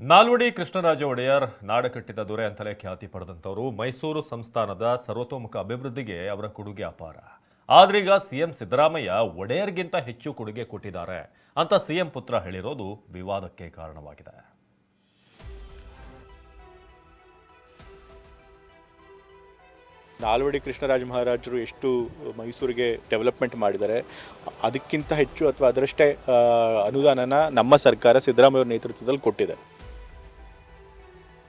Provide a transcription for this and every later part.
ನಾಲ್ವಡಿ ಕೃಷ್ಣರಾಜ ಒಡೆಯರ್ ನಾಡ ಕಟ್ಟಿದ ದೊರೆ ಅಂತಲೇ ಖ್ಯಾತಿ ಪಡೆದಂಥವರು ಮೈಸೂರು ಸಂಸ್ಥಾನದ ಸರ್ವತೋಮುಖ ಅಭಿವೃದ್ಧಿಗೆ ಅವರ ಕೊಡುಗೆ ಅಪಾರ. ಆದ್ರೀಗ ಸಿಎಂ ಸಿದ್ದರಾಮಯ್ಯ ಒಡೆಯರ್ಗಿಂತ ಹೆಚ್ಚು ಕೊಡುಗೆ ಕೊಟ್ಟಿದ್ದಾರೆ ಅಂತ ಸಿಎಂ ಪುತ್ರ ಹೇಳಿರೋದು ವಿವಾದಕ್ಕೆ ಕಾರಣವಾಗಿದೆ. ನಾಲ್ವಡಿ ಕೃಷ್ಣರಾಜ ಮಹಾರಾಜರು ಎಷ್ಟು ಮೈಸೂರಿಗೆ ಡೆವಲಪ್ಮೆಂಟ್ ಮಾಡಿದ್ದಾರೆ, ಅದಕ್ಕಿಂತ ಹೆಚ್ಚು ಅಥವಾ ಅದರಷ್ಟೇ ಅನುದಾನನ ನಮ್ಮ ಸರ್ಕಾರ ಸಿದ್ದರಾಮಯ್ಯ ನೇತೃತ್ವದಲ್ಲಿ ಕೊಟ್ಟಿದೆ.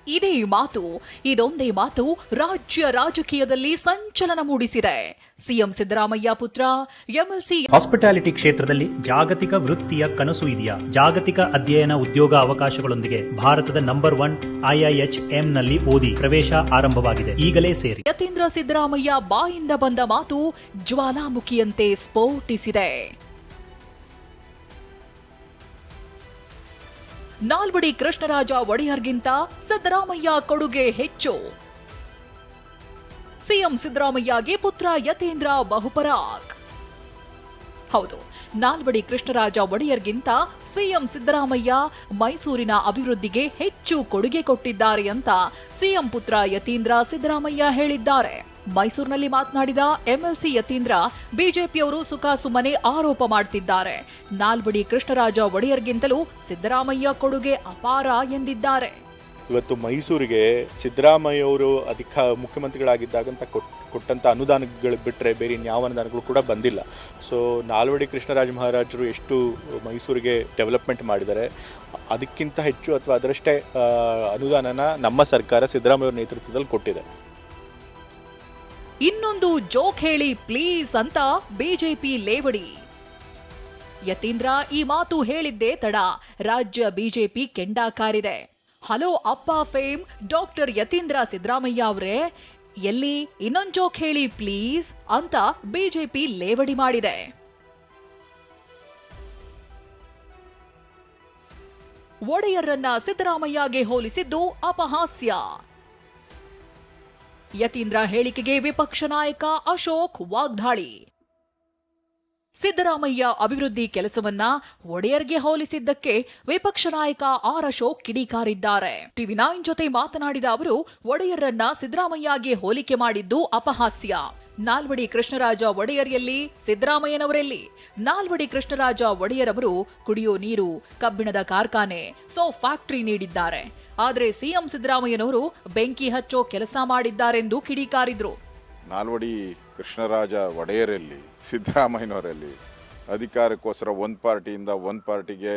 ಇದೇ ಮಾತು ಇದೊಂದೇ ಮಾತು ರಾಜ್ಯ ರಾಜಕೀಯದಲ್ಲಿ ಸಂಚಲನ ಮೂಡಿಸಿದೆ. ಸಿಎಂ ಸಿದ್ದರಾಮಯ್ಯ ಪುತ್ರ ಎಂಎಲ್ಸಿ ಹಾಸ್ಪಿಟಾಲಿಟಿ ಕ್ಷೇತ್ರದಲ್ಲಿ ಜಾಗತಿಕ ವೃತ್ತಿಯ ಕನಸು ಇದೆಯಾ? ಜಾಗತಿಕ ಅಧ್ಯಯನ ಉದ್ಯೋಗ ಅವಕಾಶಗಳೊಂದಿಗೆ ಭಾರತದ ನಂಬರ್ ಒನ್ ಐಐಎಚ್ನಲ್ಲಿ ಓದಿ ಪ್ರವೇಶ ಆರಂಭವಾಗಿದೆ. ಈಗಲೇ ಸೇರಿ. ಯತೀಂದ್ರ ಸಿದ್ದರಾಮಯ್ಯ ಬಾಯಿಂದ ಬಂದ ಮಾತು ಜ್ವಾಲಾಮುಖಿಯಂತೆ ಸ್ಫೋಟಿಸಿದೆ. ನಾಲ್ವಡಿ ಕೃಷ್ಣರಾಜ ಒಡೆಯರ್ಗಿಂತ ಸಿದ್ದರಾಮಯ್ಯ ಕೊಡುಗೆ ಹೆಚ್ಚು. ಸಿಎಂ ಸಿದ್ದರಾಮಯ್ಯಗೆ ಪುತ್ರ ಯತೀಂದ್ರ ಬಹುಪರಾಕ್ ಹೌದು, ನಾಲ್ವಡಿ ಕೃಷ್ಣರಾಜ ಒಡೆಯರ್ಗಿಂತ ಸಿಎಂ ಸಿದ್ದರಾಮಯ್ಯ ಮೈಸೂರಿನ ಅಭಿವೃದ್ಧಿಗೆ ಹೆಚ್ಚು ಕೊಡುಗೆ ಕೊಟ್ಟಿದ್ದಾರೆ ಅಂತ ಸಿಎಂ ಪುತ್ರ ಯತೀಂದ್ರ ಸಿದ್ದರಾಮಯ್ಯ ಹೇಳಿದ್ದಾರೆ. ಮೈಸೂರಿನಲ್ಲಿ ಮಾತನಾಡಿದ ಎಂಎಲ್ಸಿ ಯತೀಂದ್ರ, ಬಿಜೆಪಿಯವರು ಸುಖಾಸುಮ್ಮನೆ ಆರೋಪ ಮಾಡ್ತಿದ್ದಾರೆ. ನಾಲ್ವಡಿ ಕೃಷ್ಣರಾಜ ಒಡೆಯರ್ಗಿಂತಲೂ ಸಿದ್ದರಾಮಯ್ಯ ಕೊಡುಗೆ ಅಪಾರ ಎಂದಿದ್ದಾರೆ. ಇವತ್ತು ಮೈಸೂರಿಗೆ ಸಿದ್ದರಾಮಯ್ಯ ಅವರು ಅಧಿಕ ಮುಖ್ಯಮಂತ್ರಿಗಳಾಗಿದ್ದಾಗಂತ ಕೊಟ್ ಕೊಟ್ಟಂಥ ಅನುದಾನಗಳು ಬಿಟ್ಟರೆ ಬೇರೆ ಇನ್ಯಾವ ಅನುದಾನಗಳು ಕೂಡ ಬಂದಿಲ್ಲ. ಸೊ, ನಾಲ್ವಡಿ ಕೃಷ್ಣರಾಜ ಮಹಾರಾಜರು ಎಷ್ಟು ಮೈಸೂರಿಗೆ ಡೆವಲಪ್ಮೆಂಟ್ ಮಾಡಿದ್ದಾರೆ, ಅದಕ್ಕಿಂತ ಹೆಚ್ಚು ಅಥವಾ ಅದರಷ್ಟೇ ಅನುದಾನನ ನಮ್ಮ ಸರ್ಕಾರ ಸಿದ್ದರಾಮಯ್ಯ ನೇತೃತ್ವದಲ್ಲಿ ಕೊಟ್ಟಿದೆ. ಇನ್ನೊಂದು ಜೋಕ್ ಹೇಳಿ ಪ್ಲೀಸ್ ಅಂತ ಬಿಜೆಪಿ ಲೇವಡಿ. ಯತೀಂದ್ರ, ಈ ಮಾತು ಹೇಳಿದ್ದೇ ತಡ. ರಾಜ್ಯ ಬಿಜೆಪಿ ಕೆಂಡ ಕಾರಿದೆ. ಹಲೋ ಅಪ್ಪ ಫೇಮ್, ಡಾಕ್ಟರ್ ಯತೀಂದ್ರ ಸಿದ್ದರಾಮಯ್ಯ ಅವರೇ, ಎಲ್ಲಿ ಇನ್ನೊಂದು ಜೋಕ್ ಹೇಳಿ ಪ್ಲೀಸ್ ಅಂತ ಬಿಜೆಪಿ ಲೇವಡಿ ಮಾಡಿದೆ. ಒಡೆಯರನ್ನ ಸಿದ್ದರಾಮಯ್ಯಗೆ ಹೋಲಿಸಿದ್ದು ಅಪಹಾಸ್ಯ. ಯತೀಂದ್ರ ಹೇಳಿಕೆಗೆ ವಿಪಕ್ಷ ನಾಯಕ ಅಶೋಕ್ ವಾಗ್ದಾಳಿ. ಸಿದ್ದರಾಮಯ್ಯ ಅಭಿವೃದ್ಧಿ ಕೆಲಸವನ್ನ ಒಡೆಯರ್ಗೆ ಹೋಲಿಸಿದ್ದಕ್ಕೆ ವಿಪಕ್ಷ ನಾಯಕ ಆರ್ ಅಶೋಕ್ ಕಿಡಿಕಾರಿದ್ದಾರೆ. ಟಿವಿ ನೈನ್ ಜೊತೆ ಮಾತನಾಡಿದ ಅವರು, ಒಡೆಯರನ್ನ ಸಿದ್ದರಾಮಯ್ಯಗೆ ಹೋಲಿಕೆ ಮಾಡಿದ್ದು ಅಪಹಾಸ್ಯ. ನಾಲ್ವಡಿ ಕೃಷ್ಣರಾಜ ಒಡೆಯರ್ ಎಲ್ಲಿ, ಸಿದ್ದರಾಮಯ್ಯನವರೆಲ್ಲಿ? ನಾಲ್ವಡಿ ಕೃಷ್ಣರಾಜ ಒಡೆಯರ್ ಅವರು ಕುಡಿಯೋ ನೀರು, ಕಬ್ಬಿಣದ ಕಾರ್ಖಾನೆ, ಸೋ ಫ್ಯಾಕ್ಟರಿ ನೀಡಿದ್ದಾರೆ. ಆದರೆ ಸಿಎಂ ಸಿದ್ದರಾಮಯ್ಯನವರು ಬೆಂಕಿ ಹಚ್ಚೋ ಕೆಲಸ ಮಾಡಿದ್ದಾರೆಂದು ಕಿಡಿಕಾರಿದ್ರು. ನಾಲ್ವಡಿ ಕೃಷ್ಣರಾಜ ಒಡೆಯರಲ್ಲಿ, ಸಿದ್ದರಾಮಯ್ಯನವರಲ್ಲಿ ಅಧಿಕಾರಕ್ಕೋಸ್ಕರ ಒಂದು ಪಾರ್ಟಿಯಿಂದ ಒಂದು ಪಾರ್ಟಿಗೆ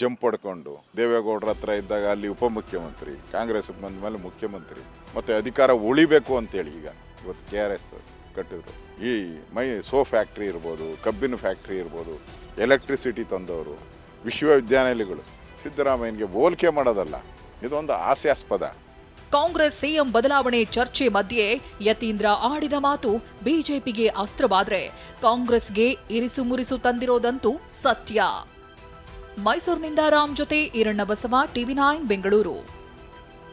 ಜಂಪ್ ಹೊಡ್ಕೊಂಡು ದೇವೇಗೌಡರ ಹತ್ರ ಇದ್ದಾಗ ಅಲ್ಲಿ ಉಪಮುಖ್ಯಮಂತ್ರಿ, ಕಾಂಗ್ರೆಸ್ ಬಂದ ಮೇಲೆ ಮುಖ್ಯಮಂತ್ರಿ, ಮತ್ತು ಅಧಿಕಾರ ಉಳಿಬೇಕು ಅಂತೇಳಿ ಈಗ ಇವತ್ತು ಕೆ ಆರ್ ಎಸ್ ಕಟ್ಟಿದ್ರು. ಈ ಮೈ ಸೋ ಫ್ಯಾಕ್ಟ್ರಿ ಇರ್ಬೋದು, ಕಬ್ಬಿನ ಫ್ಯಾಕ್ಟ್ರಿ ಇರ್ಬೋದು, ಎಲೆಕ್ಟ್ರಿಸಿಟಿ ತಂದವರು, ವಿಶ್ವವಿದ್ಯಾನಿಲಯಗಳು, ಸಿದ್ದರಾಮಯ್ಯನಿಗೆ ಹೋಲಿಕೆ ಮಾಡೋದಲ್ಲ. ಇದೊಂದು ಹಾಸ್ಯಾಸ್ಪದ. ಕಾಂಗ್ರೆಸ್ ಸಿಎಂ ಬದಲಾವಣೆ ಚರ್ಚೆ ಮಧ್ಯೆ ಯತೀಂದ್ರ ಆಡಿದ ಮಾತು ಬಿಜೆಪಿಗೆ ಅಸ್ತ್ರವಾದ್ರೆ, ಕಾಂಗ್ರೆಸ್ಗೆ ಇರಿಸುಮುರಿಸು ತಂದಿರೋದಂತೂ ಸತ್ಯ. ಮೈಸೂರಿನಿಂದ ರಾಮ್ ಜೊತೆ ಈರಣ್ಣ ಬಸವ, ಟಿವಿ ನೈನ್, ಬೆಂಗಳೂರು.